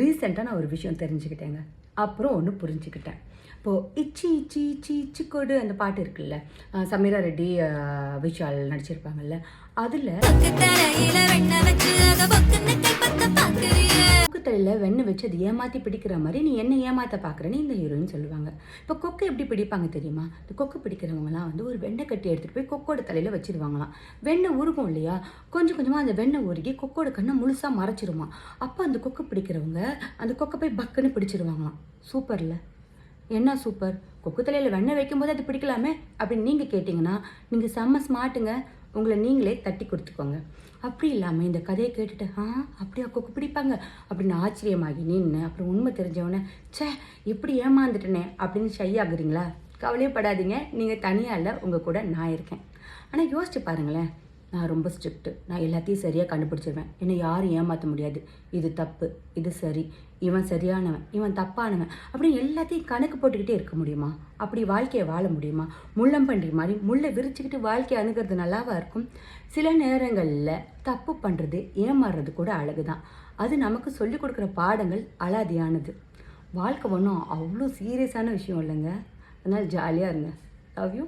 ரீசெண்டாக நான் ஒரு விஷயம் தெரிஞ்சுக்கிட்டேங்க. அப்புறம் ஒன்று புரிஞ்சுக்கிட்டேன். இப்போது இச்சி இச்சி இச்சி இச்சி கொடு அந்த பாட்டு இருக்குல்ல. சமீரா ரெட்டி விஷால் நடிச்சிருப்பாங்கல்ல. அதில் கொக்குத்தலையில் வெண்ணு வச்சு அது ஏமாற்றி பிடிக்கிற மாதிரி நீ என்ன ஏமாற்ற பார்க்குறேன்னு இந்த ஹீரோயின் சொல்லுவாங்க. இப்போ கொக்கை எப்படி பிடிப்பாங்க தெரியுமா? இந்த கொக்கு பிடிக்கிறவங்களாம் வந்து ஒரு வெண்ணை கட்டி எடுத்துகிட்டு போய் கொக்கோட தலையில் வச்சிருவாங்களாம். வெண்ணெய் உருகும் இல்லையா? கொஞ்சம் கொஞ்சமாக அந்த வெண்ணை உருகி கொக்கோட கண்ணை முழுசாக மறைச்சிருமா. அப்போ அந்த கொக்கு பிடிக்கிறவங்க அந்த கொக்கை போய் பக்குன்னு பிடிச்சிருவாங்களாம். சூப்பரில் என்ன சூப்பர்? கொக்கு தலையில் வெண்ணெய் வைக்கும்போது அது பிடிக்கலாமே அப்படின்னு நீங்கள் கேட்டிங்கன்னா நீங்கள் செம்ம ஸ்மார்ட்டுங்க உங்களை நீங்களே தட்டி கொடுத்துக்கோங்க. அப்படி இல்லாமல் இந்த கதையை கேட்டுட்டு ஆ அப்படியா? கொக்கு பிடிப்பாங்க. அப்படின்னு ஆச்சரியமாகி நின்று அப்புறம் உண்மை தெரிஞ்சவொடனே ச்சே இப்படி ஏமாந்துட்டனே அப்படின்னு ஷை ஆகுறீங்களா கவலையப்படாதீங்க. நீங்கள் தனியாக இல்லை உங்கள் கூட நான் இருக்கேன். ஆனால் யோசிச்சு பாருங்களேன். நான் ரொம்ப ஸ்ட்ரிக்ட்டு நான் எல்லாத்தையும் சரியாக கண்டுபிடிச்சிருவேன். என்னை யாரும் ஏமாற்ற முடியாது. இது தப்பு இது சரி. இவன் சரியானவன் இவன் தப்பானவன் அப்படின்னு எல்லாத்தையும் கணக்கு போட்டுக்கிட்டே இருக்க முடியுமா? அப்படி வாழ்க்கையை வாழ முடியுமா? முள்ளம்பன்றி மாதிரி முள்ளை விரிச்சுக்கிட்டு வாழ்க்கையை அணுகிறது நல்லாவாக இருக்கும்? சில நேரங்களில் தப்பு பண்ணுறது ஏமாறுறது கூட அழகு தான் அது நமக்கு சொல்லிக் கொடுக்குற பாடங்கள் அலாதியானது. வாழ்க்கை ஒன்றும் அவ்வளோ சீரியஸான விஷயம் இல்லைங்க. அதனால் ஜாலியாக இருங்க. Love you